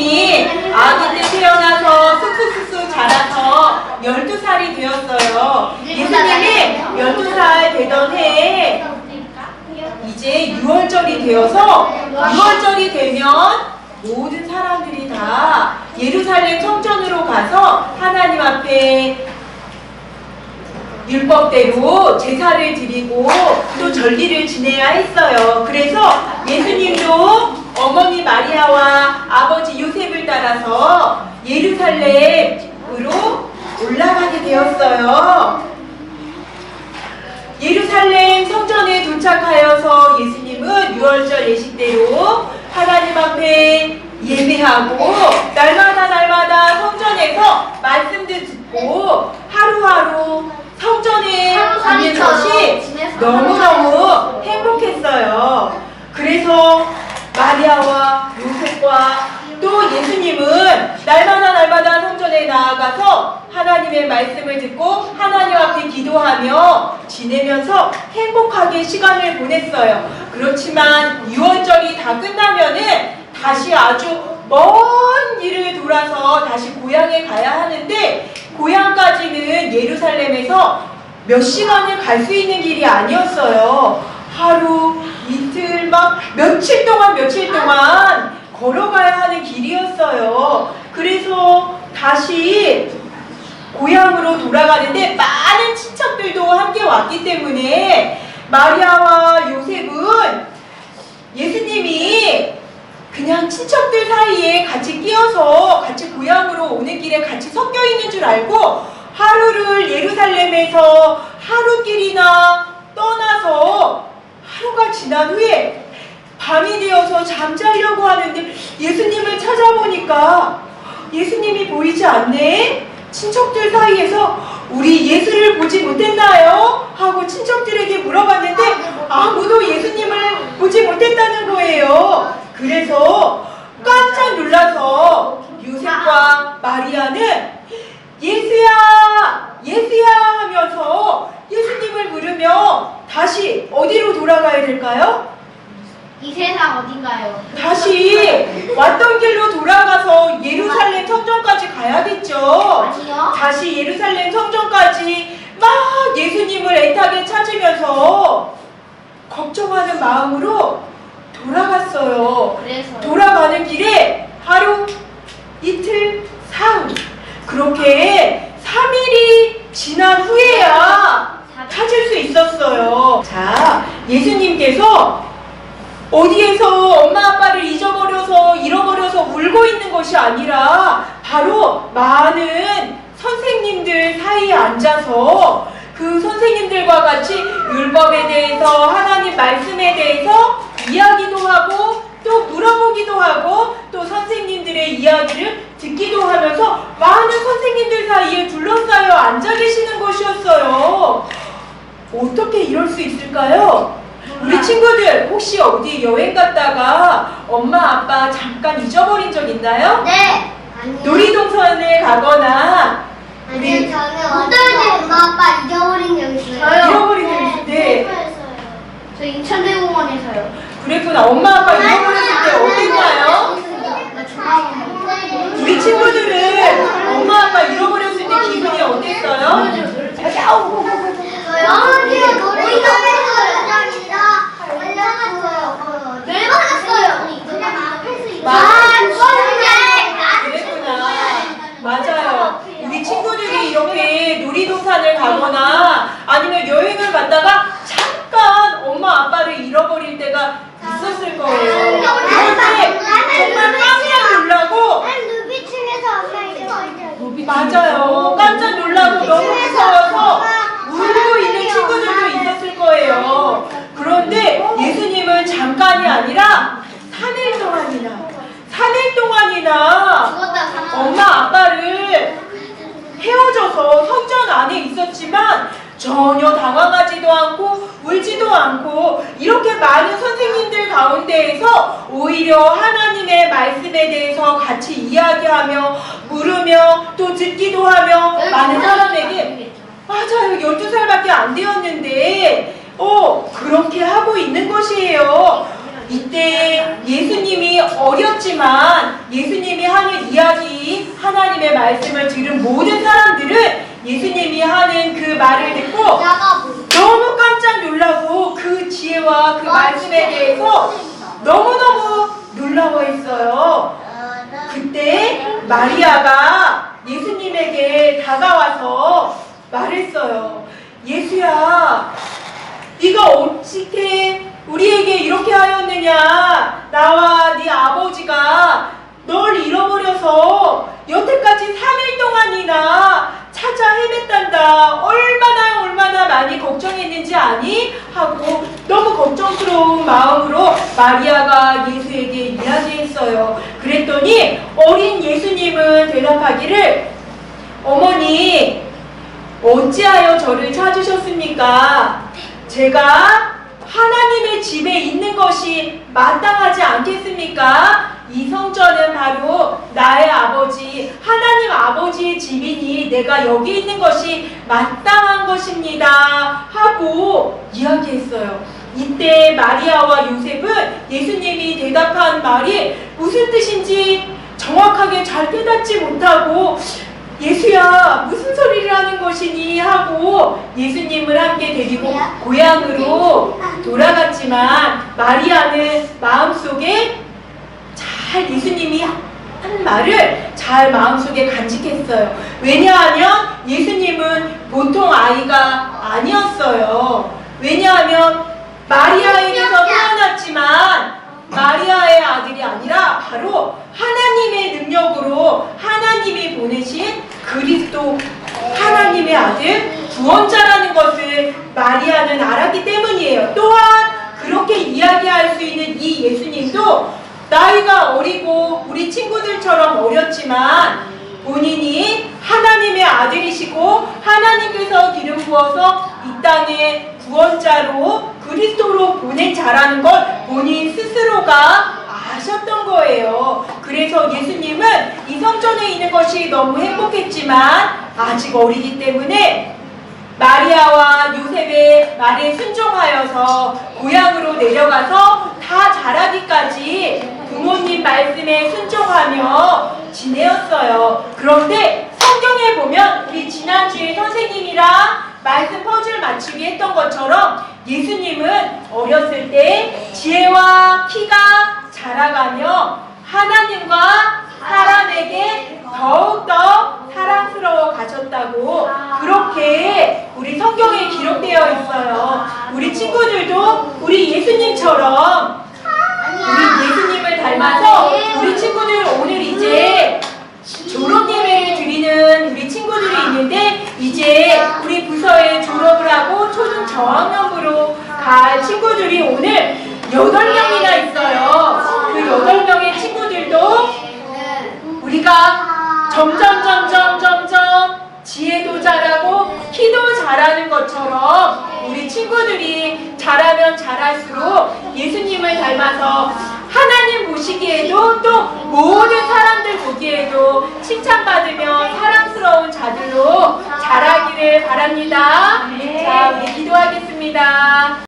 예수님이 아기 때 태어나서 쑥쑥쑥쑥 자라서 12살이 되었어요. 예수님이 12살 되던 해에 이제 6월절이 되어서 6월절이 되면 모든 사람들이 다 예루살렘 성전으로 가서 하나님 앞에 율법대로 제사를 드리고 또 전리를 지내야 했어요. 그래서 예수님도 어머니 마리아와 아버지 요셉을 따라서 예루살렘으로 올라가게 되었어요. 예루살렘 성전에 도착하여서 예수님은 6월절 예식대로 하나님 앞에 예배하고 날마다 날마다 성전에서 말씀도 듣고 하루하루 성전에 있는 것이 너무너무 행복했어요. 그래서 마리아와 요셉과 또 예수님은 날마다 날마다 성전에 나아가서 하나님의 말씀을 듣고 하나님 앞에 기도하며 지내면서 행복하게 시간을 보냈어요. 그렇지만 6월절이 다 끝나면은 다시 아주 먼 길을 돌아서 다시 고향에 가야 하는데 고향까지는 예루살렘에서 몇 시간을 갈 수 있는 길이 아니었어요. 하루, 이틀, 막 며칠 동안 며칠 동안 걸어가야 하는 길이었어요. 그래서 다시 고향으로 돌아가는데 많은 친척들도 함께 왔기 때문에 마리아와 요셉은 예수님이 그냥 친척들 사이에 같이 끼어서 같이 고향으로 오는 길에 같이 섞여 있는 줄 알고 하루를 예루살렘에서 하루길이나 떠나서 하루가 지난 후에 밤이 되어서 잠자려고 하는데 예수님을 찾아보니까 예수님이 보이지 않네? 친척들 사이에서 우리 예수를 보지 못했나요? 하고 친척들에게 물어봤는데 아무도 예수님을 보지 못했다는 거예요. 그래서 깜짝 놀라서 요셉과 마리아는 예수야! 예수야! 하면서 예수님을 부르며 다시 어디로 돌아가야 될까요? 이 세상 어딘가요? 다시 왔던 길로 돌아가서 예루살렘 성전까지 가야겠죠. 아니요. 다시 예루살렘 성전까지 막 예수님을 애타게 찾으면서 걱정하는 마음으로 돌아갔어요. 그래서 돌아가는 길에 하루, 이틀, 사흘 그렇게 3일이 지난 후에야 찾을 수 있었어요. 자, 예수님께서 어디에서 엄마 아빠를 잊어버려서 잃어버려서 울고 있는 것이 아니라 바로 많은 선생님들 사이에 앉아서 그 선생님들과 같이 율법에 대해서 하나님 말씀에 대해서 이야기도 하고 또 물어보기도 하고 또 선생님들의 이야기를 듣기도 하면서 많은 선생님들 사이에 둘러싸여 앉아 계시는 것이었어요. 어떻게 이럴 수 있을까요? 친구들 혹시 어디 여행 갔다가 엄마 아빠 잠깐 잊어버린 적 있나요? 네. 아니요. 놀이동산에 가거나 아니요. 저는 어떨 때 엄마 아빠 잊어버린 적 있어요. 잃어버린 적 있는데 저 인천대공원에서요. 그랬구나 엄마 아빠 잃어버렸을 때 어땠나요? 나 전화번호. 우리 친구들은 엄마 아빠 잃어버렸을 때 기분이 어땠어요? 저요? 아니요. 놀이동산에서 연락이라 연락했어요. 열 받았어요. 아, 그랬구나. 맞아요. 우리 친구들이 이렇게 놀이동산을 가거나 아니면 여행을 갔다가 잠깐 엄마 아빠를 잃어버릴 때가 있었을 거예요. 그런데 정말 깜짝 놀라고 맞아요. 깜짝 놀라고 너무 무서워서 울고 있는 친구들도 있었을 거예요. 그런데 예수님은 잠깐이 아니라 3일 동안이나 3일 동안이나 엄마 아빠를 헤어져서 성전 안에 있었지만 전혀 당황하지도 않고 울지도 않고 이렇게 많은 선생님들 가운데에서 오히려 하나님의 말씀에 대해서 같이 이야기하며 물으며 또 듣기도 하며 많은 사람에게 맞아요. 12살밖에 안 되었는데 어 그렇게 하고 있는 것이에요. 이때 예수님이 어렸지만 예수님이 하는 이야기, 하나님의 말씀을 들은 모든 사람들은 예수님이 하는 그 말을 듣고. 너무 깜짝 놀라고 그 지혜와 그 말씀에 대해서 너무너무 놀라워했어요. 그때 마리아가 예수님에게 다가와서 말했어요. 예수야, 네가 어떻게 우리에게 이렇게 하였느냐? 나와 네 아버지가 널 잃어버려서 여태까지 3일 동안이나 찾아 헤맸단다. 얼마나 얼마나 많이 걱정했는지 아니? 하고 너무 걱정스러운 마음으로 마리아가 예수에게 이야기했어요. 그랬더니 어린 예수님은 대답하기를 어머니 어찌하여 저를 찾으셨습니까? 제가 하나님의 집에 있는 것이 마땅하지 않겠습니까? 이 성전은 바로 나의 아버지, 하나님 아버지의 집이니 내가 여기 있는 것이 마땅한 것입니다. 하고 이야기했어요. 이때 마리아와 요셉은 예수님이 대답한 말이 무슨 뜻인지 정확하게 잘 깨닫지 못하고 예수야 무슨 소리를 하는 것이니 하고 예수님을 함께 데리고 고향으로 돌아갔지만 마리아는 마음속에 잘 예수님이 한 말을 잘 마음속에 간직했어요. 왜냐하면 예수님은 보통 아이가 아니었어요. 왜냐하면 마리아에게서 태어났지만 마리아의 아들이 아니라 바로 하나님의 능력으로 하나님이 보내신 그리스도 하나님의 아들 구원자라는 것을 마리아는 알았기 때문이에요. 또한 그렇게 이야기할 수 있는 이 예수님도 나이가 어리고 우리 친구들처럼 어렸지만 본인이 하나님의 아들이시고 하나님께서 기름 부어서 이 땅에 구원자로 그리스도로 보낸 자라는 걸 본인 스스로가 아셨던 거예요. 그래서 예수님은 이 성전에 있는 것이 너무 행복했지만 아직 어리기 때문에 마리아와 요셉의 말에 순종하여서 고향으로 내려가서 다 자라기까지 부모님 말씀에 순종하며 지내었어요. 그런데 성경에 보면 우리 지난주에 선생님이랑 말씀 퍼즐 맞추기 했던 것처럼 예수님은 어렸을 때 지혜와 키가 자라가며 하나님과 사람에게 더욱더 사랑스러워 가셨다고 그렇게 성경에 기록되어 있어요. 우리 친구들도 우리 예수님처럼 우리 예수님을 닮아서 우리 친구들 오늘 이제 졸업 예배를 드리는 우리 친구들이 있는데 이제 우리 부서에 졸업을 하고 초중 저학년부로 갈 친구들이 오늘 여덟 명이나 있어요. 그 여덟 명의 친구들도 우리가 점점 점점 점점 지혜도 키도 잘하는 것처럼 우리 친구들이 잘하면 잘할수록 예수님을 닮아서 하나님 보시기에도 또 모든 사람들 보기에도 칭찬받으며 사랑스러운 자들로 자라기를 바랍니다. 자, 우리 기도하겠습니다.